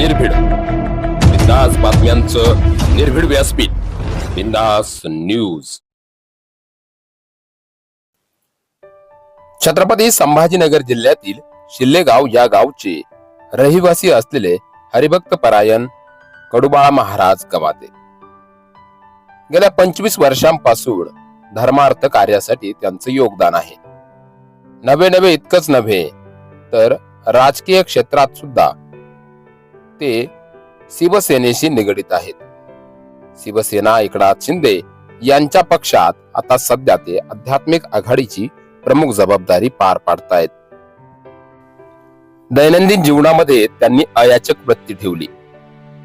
निर्भीड. बिंदास बातम्यांचं निर्भीड व्यासपीठ. बिंदास न्यूज. छत्रपती संभाजीनगर जिल्ह्यातील शिल्लेगाव या गावचे रहिवासी असलेले हरिभक्त परायण कडुबाळा महाराज गवाते. गेल्या पंचवीस वर्षांपासून धर्मार्थ कार्यासाठी त्यांचं योगदान आहे. नवे नवे इतकंच नव्हे तर राजकीय क्षेत्रात सुद्धा ते शिवसेनेशी निगडित आहेत. शिवसेना एकनाथ शिंदे यांच्या पक्षात आता सध्या ते आध्यात्मिक आघाडीची प्रमुख जबाबदारी पार पाडतायत. दैनंदिन जीवनामध्ये त्यांनी अयाचक वृत्ती ठेवली.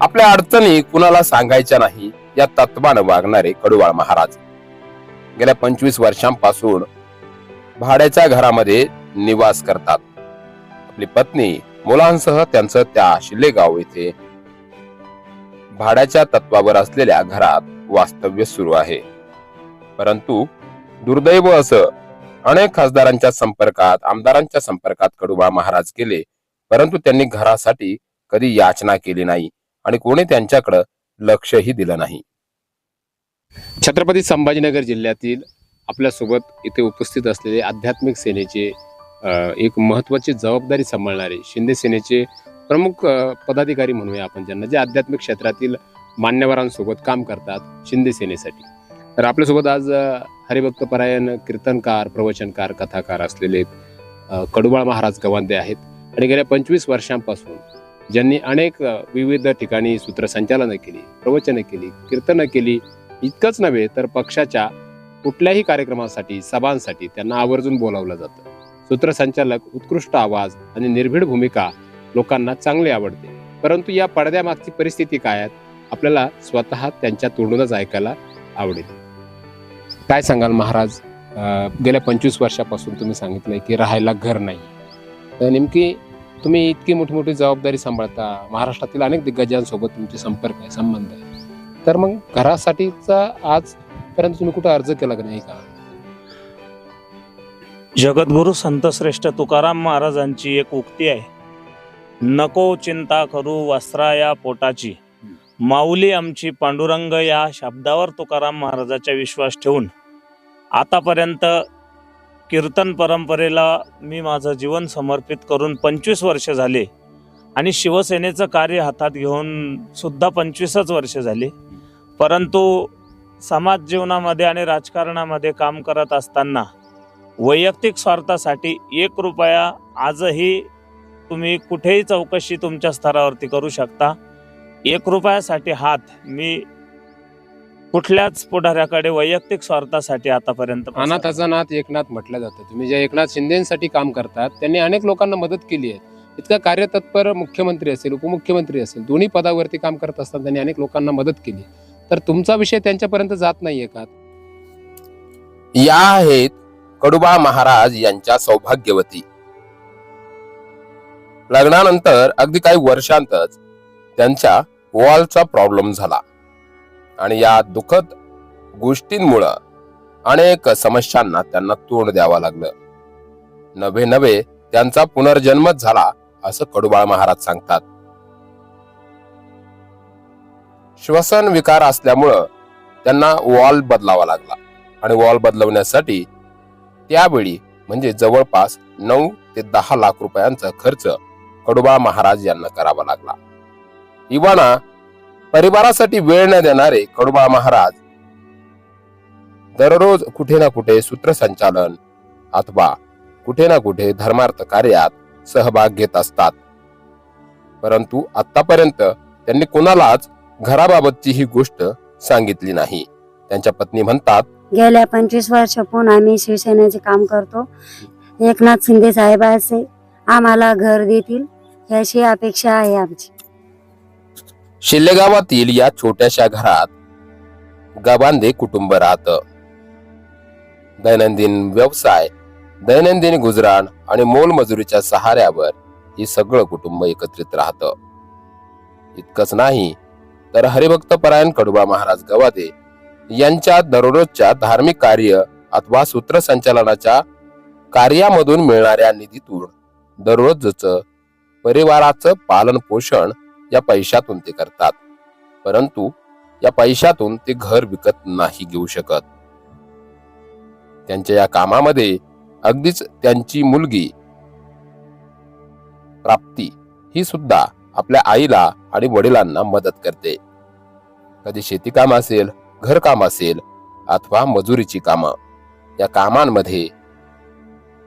आपल्या अडचणी कुणाला सांगायच्या नाही या तत्वानं वागणारे कडुवाळ महाराज. गेल्या पंचवीस वर्षांपासून भाड्याच्या घरामध्ये निवास करतात. आपली पत्नी मुलांसह त्यांचं त्या शिल्लेगाव येथे भाड्याच्या तत्वावर असलेल्या घरात वास्तव्य सुरू आहे. परंतु दुर्दैव असं अनेक खासदारांच्या संपर्कात आमदारांच्या संपर्कात कडुबा महाराज केले परंतु त्यांनी घरासाठी कधी याचना केली नाही आणि कोणी त्यांच्याकडे लक्षही दिलं नाही. छत्रपती संभाजीनगर जिल्ह्यातील आपल्यासोबत इथे उपस्थित असलेले आध्यात्मिक सेनेचे एक महत्त्वाची जबाबदारी सांभाळणारे शिंदे सेनेचे प्रमुख पदाधिकारी म्हणूया आपण ज्यांना जे आध्यात्मिक क्षेत्रातील मान्यवरांसोबत काम करतात शिंदे सेनेसाठी. तर आपल्यासोबत आज हरिभक्त परायण कीर्तनकार प्रवचनकार कथाकार असलेले कडुबाळ महाराज गवांदे आहेत आणि गेल्या पंचवीस वर्षांपासून ज्यांनी अनेक विविध ठिकाणी सूत्रसंचालनं केली प्रवचनं केली कीर्तनं केली इतकंच नव्हे तर पक्षाच्या कुठल्याही कार्यक्रमासाठी सभांसाठी त्यांना आवर्जून बोलावलं जातं. सूत्रसंचालक उत्कृष्ट आवाज आणि निर्भीड भूमिका लोकांना चांगली आवडते. परंतु या पडद्यामागची परिस्थिती काय आपल्याला स्वतः त्यांच्या तोंडूनच ऐकायला आवडेल. काय सांगाल महाराज? गेल्या पंचवीस वर्षापासून तुम्ही सांगितलंय की राहायला घर नाही. तर नेमकी तुम्ही इतकी मोठी मोठी जबाबदारी सांभाळता महाराष्ट्रातील अनेक दिग्गजांसोबत तुमचे संपर्क आहे संबंध आहे. तर मग घरासाठीचा आजपर्यंत तुम्ही कुठं अर्ज केला की नाही का? जगद्गुरु संतश्रेष्ठ तुकाराम महाराजांची एक उक्ती आहे. नको चिंता करू वस्त्राया पोटाची. माऊली आमची पांडुरंग या शब्दावर तुकाराम महाराजाचा विश्वास ठेवून आतापर्यंत कीर्तन परंपरेला मी माझं जीवन समर्पित करून पंचवीस वर्ष झाले आणि शिवसेनेचं कार्य हातात घेऊन सुद्धा पंचवीसच वर्ष झाले. परंतु समाज जीवनामध्ये आणि राजकारणामध्ये काम करत असताना वैयक्तिक स्वार्थासाठी एक रुपया आजही तुम्ही कुठेही चौकशी तुमच्या स्तरावरती करू शकता. एक रुपयासाठी हात मी कुठल्याच पुढाऱ्याकडे वैयक्तिक स्वार्थासाठी आतापर्यंत अनाथाचा नाथ एकनाथ म्हटलं जातं. तुम्ही ज्या एकनाथ शिंदेसाठी काम करतात त्यांनी अनेक लोकांना मदत केली आहे. इतका कार्यतत्पर मुख्यमंत्री असेल उपमुख्यमंत्री असेल दोन्ही पदावरती काम करत असताना त्यांनी अनेक लोकांना मदत केली. तर तुमचा विषय त्यांच्यापर्यंत जात नाहीये का? या आहेत कडुबा महाराज यांच्या सौभाग्यवती. लग्नानंतर अगदी काही वर्षांतच त्यांच्या वॉलचा प्रॉब्लेम झाला. आणि या दुःखद गोष्टींमुळं अनेक समस्यांना त्यांना तोंड द्यावं लागलं. नवे नवे त्यांचा पुनर्जन्मच झाला असं कडुबाळ महाराज सांगतात. श्वसन विकार असल्यामुळं त्यांना वॉल बदलावा लागला. आणि वॉल बदलवण्यासाठी त्यावेळी म्हणजे जवळपास नऊ ते दहा लाख रुपयांचा खर्च कडुबा महाराज यांना करावा लागला. इवाना परिवारासाठी वेळ न देणारे कडुबा महाराज दररोज कुठे ना कुठे सूत्रसंचालन अथवा कुठे ना कुठे धर्मार्थ कार्यात सहभाग घेत असतात. परंतु आतापर्यंत त्यांनी कोणालाच घराबाबतची ही गोष्ट सांगितली नाही. त्यांच्या पत्नी म्हणतात गेल्या पंचवीस वर्षापून आम्ही शिवसेनेचे काम करतो. एकनाथ शिंदे साहेबांचे आम्हाला घर देतील याची अपेक्षा आहे आमची. शिल्लेगावातील या छोट्याशा घरात गबांधे कुटुंब राहत. दैनंदिन व्यवसाय दैनंदिन गुजराण आणि मोलमजुरीच्या सहाऱ्यावर हे सगळं कुटुंब एकत्रित राहतं. इतकंच नाही तर हरिभक्त परायण कडुबा महाराज गवादे यांच्या दररोजच्या धार्मिक कार्य अथवा सूत्रसंचालनाच्या कार्यामधून मिळणाऱ्या निधीतून दररोजच परिवाराचं पालन पोषण या पैशातून ते करतात. परंतु या पैशातून ते घर विकत नाही घेऊ शकत. त्यांच्या या कामामध्ये अगदीच त्यांची मुलगी प्राप्ती ही सुद्धा आपल्या आईला आणि वडिलांना मदत करते. कधी शेती काम असेल घरकाम असेल अथवा मजुरीची कामं या कामांमध्ये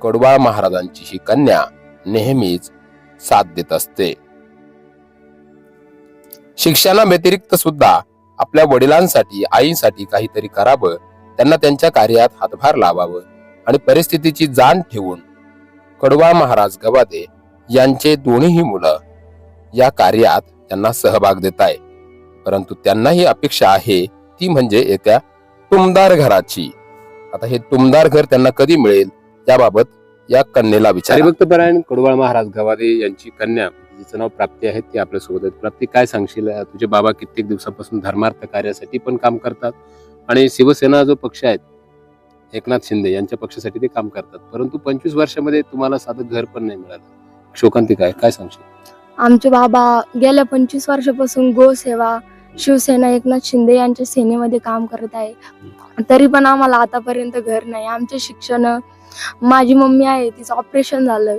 कडवाळ महाराजांची ही कन्या नेहमीच साथ देत असते. शिक्षणा व्यतिरिक्त सुद्धा आपल्या वडिलांसाठी आईसाठी काहीतरी करावं त्यांना त्यांच्या कार्यात हातभार लावावं आणि परिस्थितीची जाण ठेवून कडवा महाराज गवादे यांचे दोन्हीही मुलं या कार्यात त्यांना सहभाग देत आहे परंतु त्यांनाही अपेक्षा आहे ती म्हणजे एका टुमदार घराची. आता हे टुमदार घर त्यांना कधी मिळेल? याबाबत या कन्येला विचार. हरिभक्तपरायण कडवाळ महाराज गवादे यांची कन्या जिचं नाव प्राप्ती आहे ती आपल्यासोबत आहेत. प्राप्ती काय सांगशील? तुझे बाबा कित्येक दिवसापासून धर्मार्थ कार्यासाठी पण काम करतात आणि शिवसेना जो पक्ष आहे एकनाथ शिंदे यांच्या पक्षासाठी ते काम करतात. परंतु पंचवीस वर्षामध्ये तुम्हाला साधं घर पण नाही मिळालं. शोकांतिक आहे. काय सांगशील? आमचे बाबा गेल्या पंचवीस वर्षापासून गोसेवा शिवसेना एकनाथ शिंदे यांच्या सेनेमध्ये काम करत आहे. तरी पण आम्हाला आतापर्यंत घर नाही. आमचे शिक्षण माझी मम्मी आहे तिचं ऑपरेशन झालं.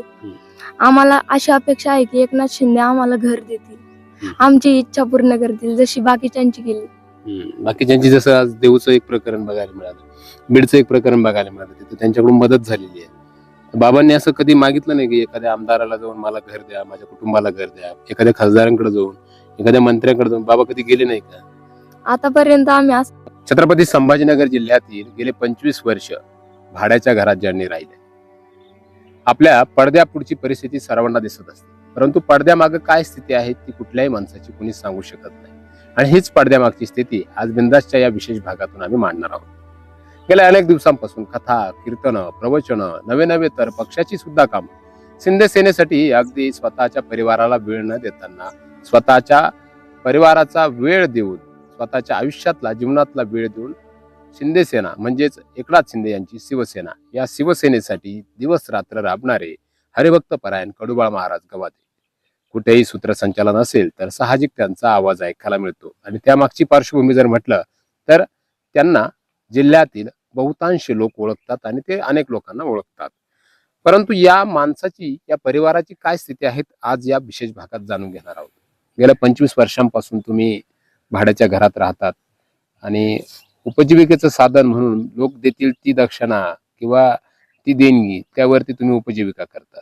आम्हाला अशी अपेक्षा आहे की एकनाथ शिंदे आम्हाला घर देतील. आमची इच्छा पूर्ण करतील जशी बाकीच्यांची केली. बाकीच्यांची जसं आज देऊचं एक प्रकरण बघायला मिळालं बीडचं एक प्रकरण बघायला मिळालं तिथे त्यांच्याकडून मदत झालेली आहे. बाबांनी असं कधी मागितलं नाही की एखाद्या आमदाराला जाऊन मला घर द्या माझ्या कुटुंबाला घर द्या एखाद्या खासदारांकडे जाऊन एखाद्या मंत्र्यांकडे जाऊन बाबा कधी गेले नाही का? आतापर्यंत आम्ही असं छत्रपती संभाजीनगर जिल्ह्यातील गेले पंचवीस वर्ष भाड्याच्या घरात ज्यांनी राहिले. आपल्या पडद्यापुढची परिस्थिती सर्वांना दिसत असते. परंतु पडद्यामागं काय स्थिती आहे ती कुठल्याही माणसाची कुणी सांगू शकत नाही. आणि हीच पडद्यामागची स्थिती आज बिंदासच्या या विशेष भागातून आम्ही मांडणार आहोत. गेल्या अनेक दिवसांपासून कथा कीर्तन प्रवचन नवे नवे तर पक्षाची सुद्धा कामं शिंदे सेनेसाठी अगदी स्वतःच्या परिवाराला वेळ न देताना स्वतःच्या परिवाराचा वेळ देऊन स्वतःच्या आयुष्यातला जीवनातला वेळ देऊन शिंदेसेना म्हणजेच एकनाथ शिंदे यांची शिवसेना या शिवसेनेसाठी दिवस रात्र राबणारे हरिभक्त परायण कडुबाळ महाराज गवादे. कुठेही सूत्रसंचालन असेल तर साहजिक त्यांचा आवाज ऐकायला मिळतो. आणि त्यामागची पार्श्वभूमी जर म्हटलं तर त्यांना जिल्ह्यातील बहुतांश लोक ओळखतात आणि ते अनेक लोकांना ओळखतात. परंतु या माणसाची या परिवाराची काय स्थिती आहेत आज या विशेष भागात जाणून घेणार आहोत. गेल्या पंचवीस वर्षांपासून तुम्ही भाड्याच्या घरात राहतात. आणि उपजीविकेचं साधन म्हणून लोक देतील ती दक्षिणा किंवा ती देणगी त्यावरती तुम्ही उपजीविका करतात.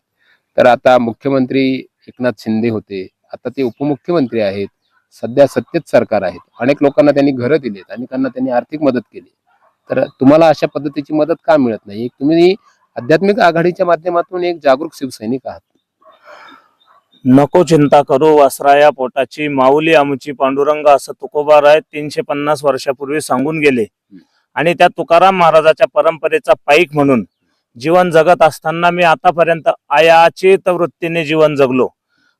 तर आता मुख्यमंत्री एकनाथ शिंदे होते. आता ते उपमुख्यमंत्री आहेत. सध्या सत्तेत सरकार आहेत. अनेक लोकांना त्यांनी घरं दिलेत अनेकांना त्यांनी आर्थिक मदत केली. तर तुम्हाला अशा पद्धतीची मदत का मिळत नाही? तुम्ही आध्यात्मिक आघाडीच्या माध्यमातून एक जागरूक शिवसैनिक आहात. नको चिंता करू वासराया पोटाची. माऊली आमची पांडुरंग असं तुकोबाराय तीनशे पन्नास वर्षापूर्वी सांगून गेले. आणि त्या तुकाराम महाराजाच्या परंपरेचा पाईक म्हणून जीवन जगत असताना मी आतापर्यंत आयाचित वृत्तीने जीवन जगलो.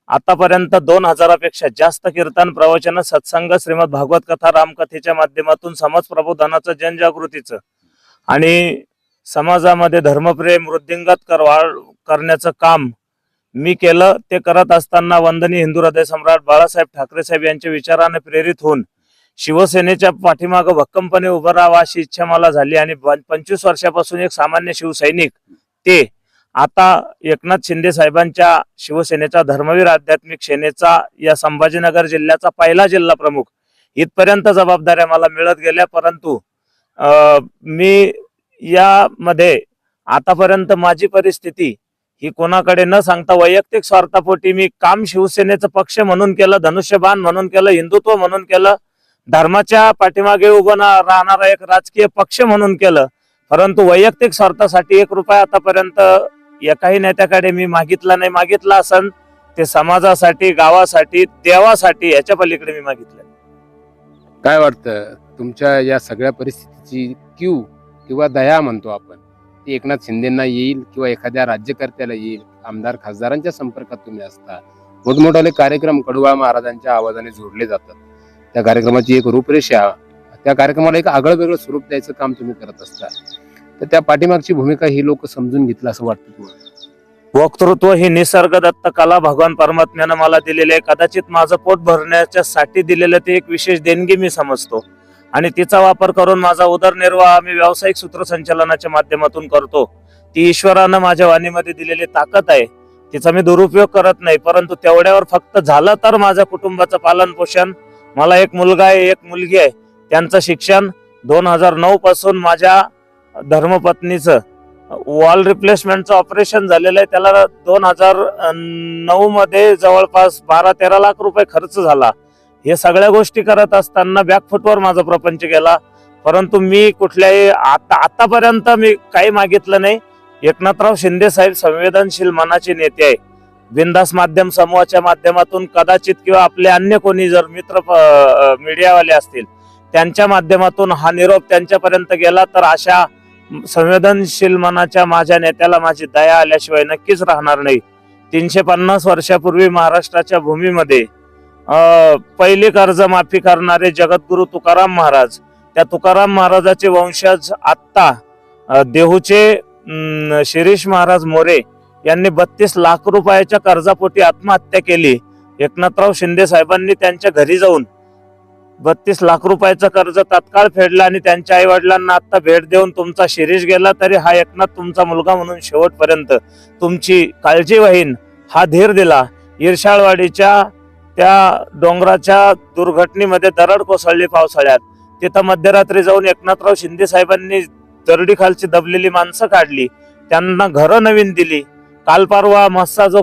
आतापर्यंत दोन हजारापेक्षा जास्त कीर्तन प्रवचन सत्संग श्रीमद भागवत कथा रामकथेच्या माध्यमातून समाज प्रबोधनाचं जनजागृतीचं आणि समाजामध्ये धर्मप्रेम वृद्धिंगत करवा करण्याचं काम मी केलं ते करत असताना वंदनी हिंदू हृदय सम्राट बाळासाहेब ठाकरे साहेब यांच्या विचाराने प्रेरित होऊन शिवसेनेच्या पाठीमागं भक्कमपणे उभं राहावं अशी इच्छा मला झाली आणि पंचवीस वर्षापासून एक सामान्य शिवसैनिक ते आता एकनाथ शिंदे साहेबांच्या शिवसेनेचा धर्मवीर आध्यात्मिक सेनेचा या संभाजीनगर जिल्ह्याचा पहिला जिल्हा प्रमुख. इथपर्यंत जबाबदाऱ्या मला मिळत गेल्या परंतु मी यामध्ये आतापर्यंत माझी परिस्थिती की कोणाकडे न सांगता वैयक्तिक स्वार्थापोटी मी काम शिवसेनेचं पक्ष म्हणून केलं धनुष्यबाण म्हणून केलं हिंदुत्व म्हणून केलं धर्माच्या पाठीमागे उभं राहणारा एक राजकीय पक्ष म्हणून केलं परंतु वैयक्तिक स्वार्थासाठी एक रुपया आतापर्यंत एकाही नेत्याकडे मी मागितला नाही. मागितला असन ते समाजासाठी गावासाठी देवासाठी याच्या पलीकडे मी मागितलं काय वाटतं? तुमच्या या सगळ्या परिस्थितीची क्यू किंवा दया म्हणतो आपण. ती एकनाथ शिंदेना येईल किंवा एखाद्या राज्यकर्त्याला येईल आमदार खासदारांच्या संपर्कात तुम्ही असता. मोठमोठाले कार्यक्रम कडुबा महाराजांच्या आवाजाने जोडले जातात. त्या कार्यक्रमाची एक रूपरेषा त्या कार्यक्रमाला एक आगळं वेगळं स्वरूप द्यायचं काम तुम्ही करत असता. तर त्या पाठीमागची भूमिका ही लोक समजून घेतलं असं वाटतं तुम्हाला? वक्तृत्व ही निसर्गदत्त कला भगवान परमात्म्यानं मला दिलेली आहे कदाचित माझं पोट भरण्याच्या साठी दिलेलं ते एक विशेष देणगी मी समजतो. आणि तिचा वापर करून माझा उदरनिर्वाह मी व्यावसायिक सूत्रसंचालनाच्या माध्यमातून करतो. ती ईश्वरानं माझ्या वाणीमध्ये दिलेली ताकद आहे. तिचा मी दुरुपयोग करत नाही परंतु तेवढ्यावर फक्त झालं तर माझ्या कुटुंबाचं पालन पोषण मला एक मुलगा आहे एक मुलगी आहे. त्यांचं शिक्षण दोन हजार नऊ पासून माझ्या धर्मपत्नीचं वॉल रिप्लेसमेंटचं ऑपरेशन झालेलं आहे. त्याला दोन हजार नऊ मध्ये जवळपास बारा तेरा लाख रुपये खर्च झाला. हे सगळ्या गोष्टी करत असताना बॅकफुटवर माझा प्रपंच गेला. परंतु मी कुठल्याही आता आतापर्यंत मी काही मागितलं नाही. एकनाथराव शिंदे साहेब संवेदनशील मनाचे नेते आहे बिंदास माध्यम समूहाच्या माध्यमातून कदाचित किंवा आपले अन्य कोणी जर मित्र मीडियावाले असतील त्यांच्या माध्यमातून हा निरोप त्यांच्यापर्यंत गेला तर अशा संवेदनशील मनाच्या माझ्या नेत्याला माझी दया आल्याशिवाय नक्कीच राहणार नाही. तीनशे पन्नास वर्षापूर्वी महाराष्ट्राच्या भूमीमध्ये पहिले कर्जमाफी करणारे जगद्गुरु तुकाराम महाराज. त्या तुकाराम महाराजाचे वंशज आत्ता देहूचे शिरीष महाराज मोरे यांनी बत्तीस लाख रुपयाच्या कर्जापोटी आत्महत्या केली. एकनाथराव शिंदे साहेबांनी त्यांच्या घरी जाऊन बत्तीस लाख रुपयाचं कर्ज तात्काळ फेडलं आणि त्यांच्या आई वडिलांना आता भेट देऊन तुमचा शिरीष गेला तरी हा एकनाथ तुमचा मुलगा म्हणून शेवटपर्यंत तुमची काळजी वाहीन हा धीर दिला. इरशाळवाडीच्या त्या डोंगराच्या दुर्घटनेमध्ये दरड कोसळली पावसाळ्यात. तिथं मध्यरात्री जाऊन एकनाथराव शिंदे साहेबांनी दरडीखालची दबलेली माणसं काढली. त्यांना घरं नवीन दिली. काल परवा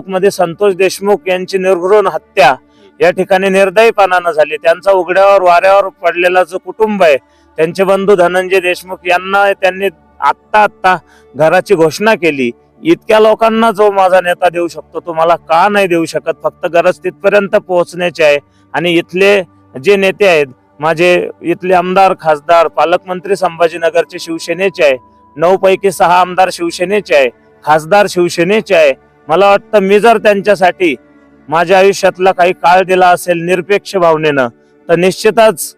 मध्ये संतोष देशमुख यांची निर्घृण हत्या या ठिकाणी निर्दयीपणानं झाली. त्यांचा उघड्यावर वाऱ्यावर पडलेला जो कुटुंब आहे त्यांचे बंधू धनंजय देशमुख यांना त्यांनी आत्ता आत्ता घराची घोषणा केली. इतक्या लोकांना जो माझा नेता देऊ शकतो तो मला का नाही देऊ शकत? फक्त गरज तिथपर्यंत पोहोचण्याची आहे. आणि इथले जे नेते आहेत माझे इथले आमदार खासदार पालकमंत्री संभाजीनगरचे शिवसेनेचे आहे. नऊ पैकी सहा आमदार शिवसेनेचे आहे. खासदार शिवसेनेचे आहे. मला वाटतं मी जर त्यांच्यासाठी माझ्या आयुष्यातला काही काळ दिला असेल निरपेक्ष भावनेनं तर निश्चितच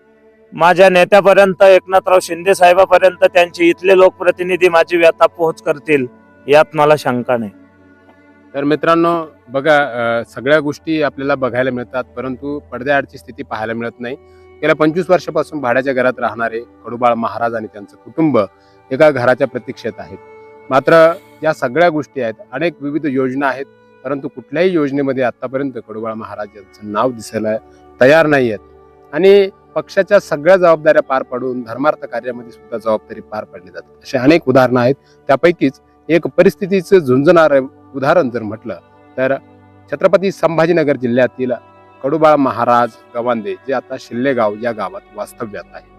माझ्या नेत्यापर्यंत एकनाथराव शिंदे साहेबापर्यंत त्यांचे इथले लोकप्रतिनिधी माझी व्यथा पोहोच करतील. यात मला शंका नाही. तर मित्रांनो बघा सगळ्या गोष्टी आपल्याला बघायला मिळतात परंतु पडद्याआडची स्थिती पाहायला मिळत नाही. गेल्या पंचवीस वर्षापासून भाड्याच्या घरात राहणारे कडुबाळ महाराज आणि त्यांचं कुटुंब एका घराच्या प्रतीक्षेत आहेत मात्र या सगळ्या गोष्टी आहेत अनेक विविध योजना आहेत परंतु कुठल्याही योजनेमध्ये आतापर्यंत कडुबाळ महाराज यांचं नाव दिसायला तयार नाही आहेत. आणि पक्षाच्या सगळ्या जबाबदाऱ्या पार पाडून धर्मार्थ कार्यामध्ये सुद्धा जबाबदारी पार पाडली जातात. अशी अनेक उदाहरणं आहेत. त्यापैकीच एक परिस्थितीचं झुंजणारं उदाहरण जर म्हटलं तर छत्रपती संभाजीनगर जिल्ह्यातील कडुबाळ महाराज गवांदे जे आता शिल्लेगाव या गावात वास्तव्यात आहे